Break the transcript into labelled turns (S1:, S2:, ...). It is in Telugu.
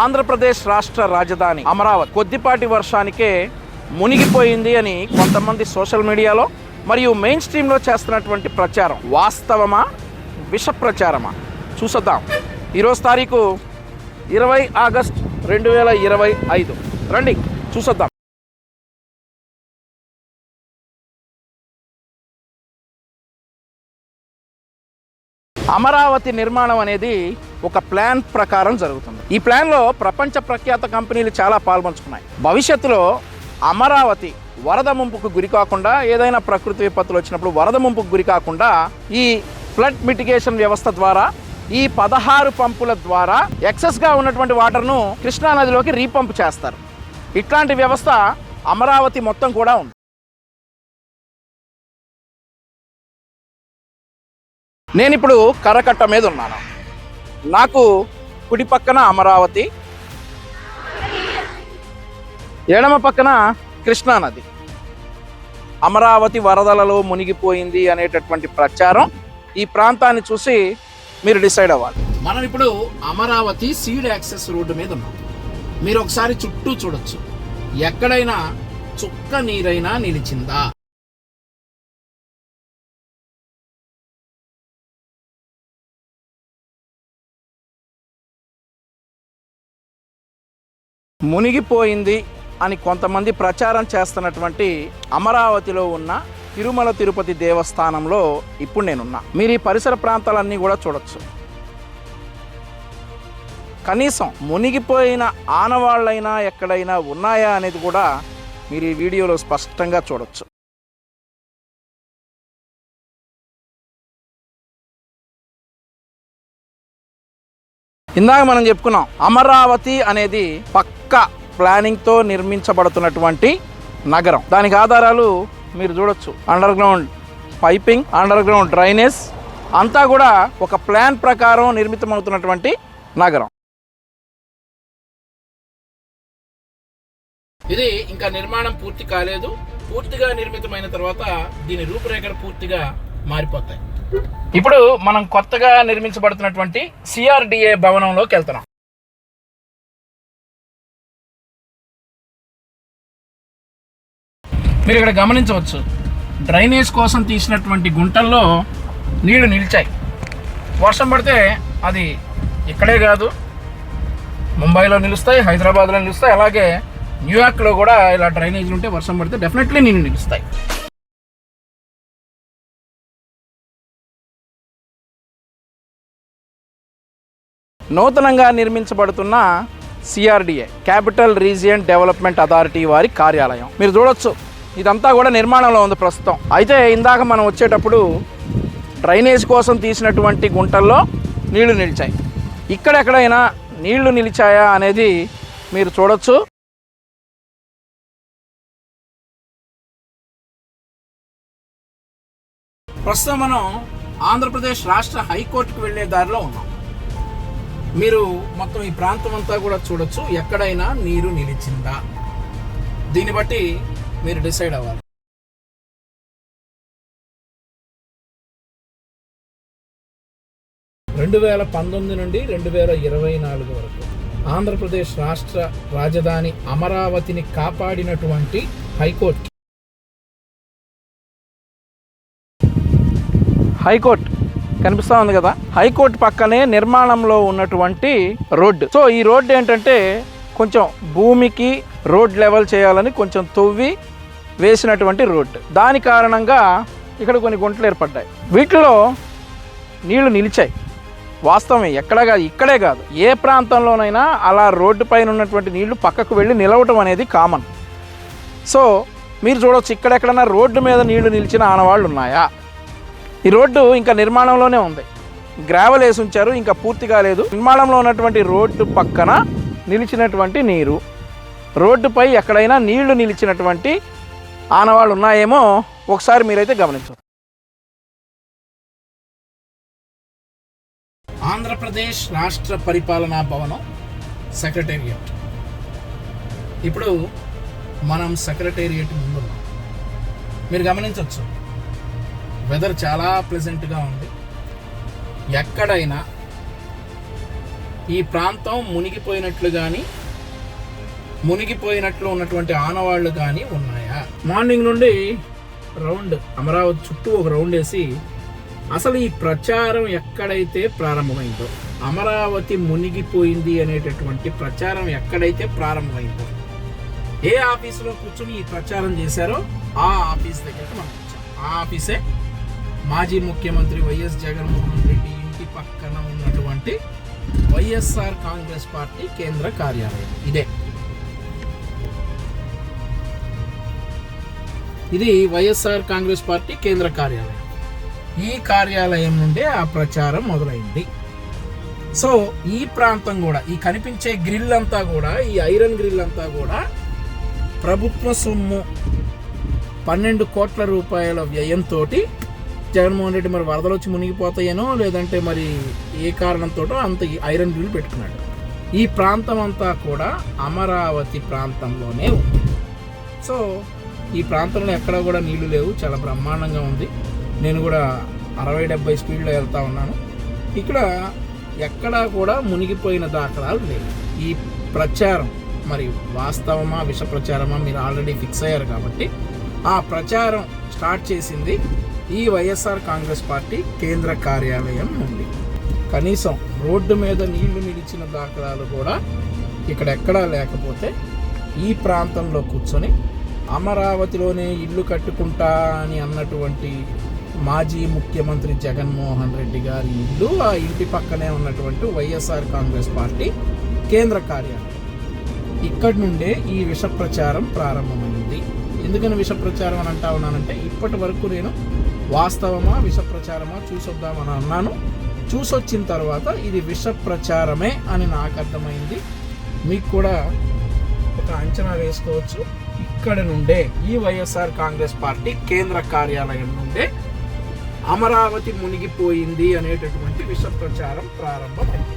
S1: ఆంధ్రప్రదేశ్ రాష్ట్ర రాజధాని అమరావతి. కొద్దిపాటి వర్షానికే మునిగిపోయింది అని కొంతమంది సోషల్ మీడియాలో మరియు మెయిన్ స్ట్రీమ్లో చేస్తున్నటువంటి ప్రచారం. వాస్తవమా? విష ప్రచారమా? చూసద్దాం. ఈరోజు తారీఖు ఇరవై ఆగస్ట్ రెండు వేల ఇరవై ఐదు. రండి చూసొద్దాం. అమరావతి నిర్మాణం అనేది ఒక ప్లాన్ ప్రకారం జరుగుతుంది. ఈ ప్లాన్లో ప్రపంచ ప్రఖ్యాత కంపెనీలు చాలా పాల్పంచుకున్నాయి. భవిష్యత్తులో అమరావతి వరద ముంపుకు గురి కాకుండా ఏదైనా ప్రకృతి విపత్తులు వచ్చినప్పుడు వరద ముంపుకు గురి కాకుండా ఈ ఫ్లడ్ మిటిగేషన్ వ్యవస్థ ద్వారా ఈ పదహారు పంపుల ద్వారా ఎక్సెస్గా ఉన్నటువంటి వాటర్ను కృష్ణా నదిలోకి రీపంప్ చేస్తారు. ఇట్లాంటి వ్యవస్థ అమరావతి మొత్తం కూడా ఉంది. నేను ఇప్పుడు కరకట్ట మీద ఉన్నాను. నాకు కుడి పక్కన అమరావతి ఎడమ పక్కన కృష్ణా నది. అమరావతి వరదలలో మునిగిపోయింది అనేటటువంటి ప్రచారం ఈ ప్రాంతాన్ని చూసి మీరు డిసైడ్ అవ్వాలి. మనం ఇప్పుడు అమరావతి సీడ్ యాక్సెస్ రోడ్డు మీద ఉన్నాం. మీరు ఒకసారి చుట్టూ చూడొచ్చు. ఎక్కడైనా చుక్క నీరైనా నిలిచిందా? మునిగిపోయింది అని కొంతమంది ప్రచారం చేస్తున్నటువంటి అమరావతిలో ఉన్న తిరుమల తిరుపతి దేవస్థానంలో ఇప్పుడు నేనున్నా. మీరు ఈ పరిసర ప్రాంతాలన్నీ కూడా చూడొచ్చు. కనీసం మునిగిపోయిన ఆనవాళ్ళైనా ఎక్కడైనా ఉన్నాయా అనేది కూడా మీరు ఈ వీడియోలో స్పష్టంగా చూడొచ్చు. ఇందాక మనం చెప్పుకున్నాం అమరావతి అనేది పక్క ప్లానింగ్తో నిర్మించబడుతున్నటువంటి నగరం. దానికి ఆధారాలు మీరు చూడొచ్చు. Underground piping underground drainage అంతా కూడా ఒక ప్లాన్ ప్రకారం నిర్మితమవుతున్నటువంటి నగరం. ఇది ఇంకా నిర్మాణం పూర్తి కాలేదు. పూర్తిగా నిర్మితమైన తర్వాత దీని రూపురేఖలు పూర్తిగా మారిపోతాయి. ఇప్పుడు మనం కొత్తగా నిర్మించబడుతున్నటువంటి సిఆర్డిఏ భవనంలోకి వెళ్తున్నాం. మీరు ఇక్కడ గమనించవచ్చు డ్రైనేజ్ కోసం తీసినటువంటి గుంటల్లో నీళ్ళు నిలిచాయి. వర్షం పడితే అది ఇక్కడే కాదు ముంబైలో నిలుస్తాయి హైదరాబాద్లో నిలుస్తాయి అలాగే న్యూయార్క్లో కూడా ఇలా డ్రైనేజీలు ఉంటే వర్షం పడితే డెఫినెట్లీ నీళ్ళు నిలుస్తాయి. నూతనంగా నిర్మించబడుతున్న CRDA capital region development authority వారి కార్యాలయం. మీరు చూడొచ్చు ఇదంతా కూడా నిర్మాణంలో ఉంది ప్రస్తుతం. అయితే ఇందాక మనం వచ్చేటప్పుడు డ్రైనేజ్ కోసం తీసినటువంటి గుంటల్లో నీళ్ళు నిలిచాయి. ఇక్కడెక్కడైనా నీళ్ళు నిలిచాయా అనేది మీరు చూడొచ్చు. ప్రస్తుతం మనం ఆంధ్రప్రదేశ్ రాష్ట్ర హైకోర్టుకు వెళ్ళే దారిలో ఉన్నాం. మీరు మొత్తం ఈ ప్రాంతం అంతా కూడా చూడొచ్చు. ఎక్కడైనా నీరు నిలిచిందా? దీన్ని బట్టి మీరు డిసైడ్ అవ్వాలి. రెండు వేల పంతొమ్మిది నుండి రెండు వేల ఇరవై నాలుగు వరకు ఆంధ్రప్రదేశ్ రాష్ట్ర రాజధాని అమరావతిని కాపాడినటువంటి హైకోర్టు. హైకోర్టు కనిపిస్తా ఉంది కదా. హైకోర్టు పక్కనే నిర్మాణంలో ఉన్నటువంటి రోడ్డు. సో ఈ రోడ్డు ఏంటంటే కొంచెం భూమికి రోడ్ లెవెల్ చేయాలని కొంచెం తవ్వి వేసినటువంటి రోడ్డు. దాని కారణంగా ఇక్కడ కొన్ని గుంటలు ఏర్పడ్డాయి. వీటిలో నీళ్ళు నిలిచాయి. వాస్తవమే ఎక్కడ కాదు ఇక్కడే కాదు. ఏ ప్రాంతంలోనైనా అలా రోడ్డు పైన ఉన్నటువంటి నీళ్ళు పక్కకు వెళ్ళి నిలవటం అనేది కామన్. సో మీరు చూడవచ్చు ఇక్కడెక్కడైనా రోడ్డు మీద నీళ్ళు నిలిచిన ఆనవాళ్ళు ఉన్నాయా? ఈ రోడ్డు ఇంకా నిర్మాణంలోనే ఉంది. గ్రావెల్ వేసి ఉంచారు ఇంకా పూర్తి కాలేదు నిర్మాణంలో ఉన్నటువంటి రోడ్డు పక్కన నిలిచినటువంటి నీరు. రోడ్డుపై ఎక్కడైనా నీళ్ళు నిలిచినటువంటి ఆనవాళ్ళు ఉన్నాయేమో ఒకసారి మీరైతే గమనించవచ్చు ఆంధ్రప్రదేశ్ రాష్ట్ర పరిపాలనా భవనం సెక్రటేరియట్. ఇప్పుడు మనం సెక్రటేరియట్ ముందు మీరు గమనించవచ్చు వెదర్ చాలా ప్లెజెంట్గా ఉంది. ఎక్కడైనా ఈ ప్రాంతం మునిగిపోయినట్లు కానీ మునిగిపోయినట్లు ఉన్నటువంటి ఆనవాళ్ళు కానీ ఉన్నాయా? మార్నింగ్ నుండి రౌండ్ అమరావతి చుట్టూ ఒక రౌండ్ వేసి అసలు ఈ ప్రచారం ఎక్కడైతే ప్రారంభమైందో అమరావతి మునిగిపోయింది అనేటటువంటి ప్రచారం ఎక్కడైతే ప్రారంభమైందో ఏ ఆఫీసులో కూర్చుని ఈ ప్రచారం చేశారో ఆ ఆఫీస్ దగ్గరికి మనం వచ్చాం. ఆ ఆఫీసే మాజీ ముఖ్యమంత్రి వైఎస్ జగన్మోహన్ రెడ్డి ఇంటి పక్కన ఉన్నటువంటి వైఎస్ఆర్ కాంగ్రెస్ పార్టీ కేంద్ర కార్యాలయం. ఇదే. ఇది వైఎస్ఆర్ కాంగ్రెస్ పార్టీ కేంద్ర కార్యాలయం. ఈ కార్యాలయం నుండే ఆ ప్రచారం మొదలైంది. సో ఈ ప్రాంతం కూడా ఈ కనిపించే గ్రిల్ అంతా కూడా ఈ ఐరన్ గ్రిల్ అంతా కూడా ప్రభుత్వ సొమ్ము పన్నెండు కోట్ల రూపాయల వ్యయంతో జగన్మోహన్ రెడ్డి మరి వరదలు వచ్చి మునిగిపోతాయేనో లేదంటే మరి ఏ కారణంతో అంత ఐరన్ గ్రిల్ పెట్టుకున్నాడు. ఈ ప్రాంతం అంతా కూడా అమరావతి ప్రాంతంలోనే ఉంది. సో ఈ ప్రాంతంలో ఎక్కడ కూడా నీళ్ళు లేవు. చాలా బ్రహ్మాండంగా ఉంది. నేను కూడా అరవై డెబ్బై స్పీడ్లో వెళ్తా ఉన్నాను. ఇక్కడ ఎక్కడా కూడా మునిగిపోయిన దాఖలాలు లేవు. ఈ ప్రచారం మరి వాస్తవమా విష ప్రచారమా మీరు ఆల్రెడీ ఫిక్స్ అయ్యారు కాబట్టి ఆ ప్రచారం స్టార్ట్ చేసింది ఈ వైఎస్ఆర్ కాంగ్రెస్ పార్టీ కేంద్ర కార్యాలయం ఉంది కనీసం రోడ్డు మీద నీళ్ళు నిలిచిన దాఖలాలు కూడా ఇక్కడ ఎక్కడా లేకపోతే ఈ ప్రాంతంలో కూర్చొని అమరావతిలోనే ఇల్లు కట్టుకుంటా అని అన్నటువంటి మాజీ ముఖ్యమంత్రి జగన్మోహన్ రెడ్డి గారి ఇల్లు ఆ ఇంటి పక్కనే ఉన్నటువంటి వైఎస్ఆర్ కాంగ్రెస్ పార్టీ కేంద్ర కార్యాలయం. ఇక్కడి నుండే ఈ విష ప్రచారం ప్రారంభమైంది. ఎందుకని విష ప్రచారం అని అంటా ఉన్నానంటే ఇప్పటి వరకు నేను వాస్తవమా విష ప్రచారమా చూసొద్దామని అన్నాను. చూసొచ్చిన తర్వాత ఇది విష ప్రచారమే అని నాకు అర్థమైంది. మీకు కూడా ఒక అంచనా వేసుకోవచ్చు. ఇక్కడ నుండే ఈ వైఎస్ఆర్ కాంగ్రెస్ పార్టీ కేంద్ర కార్యాలయం నుండే అమరావతి మునిగిపోయింది అనేటటువంటి విష ప్రచారం ప్రారంభమైంది.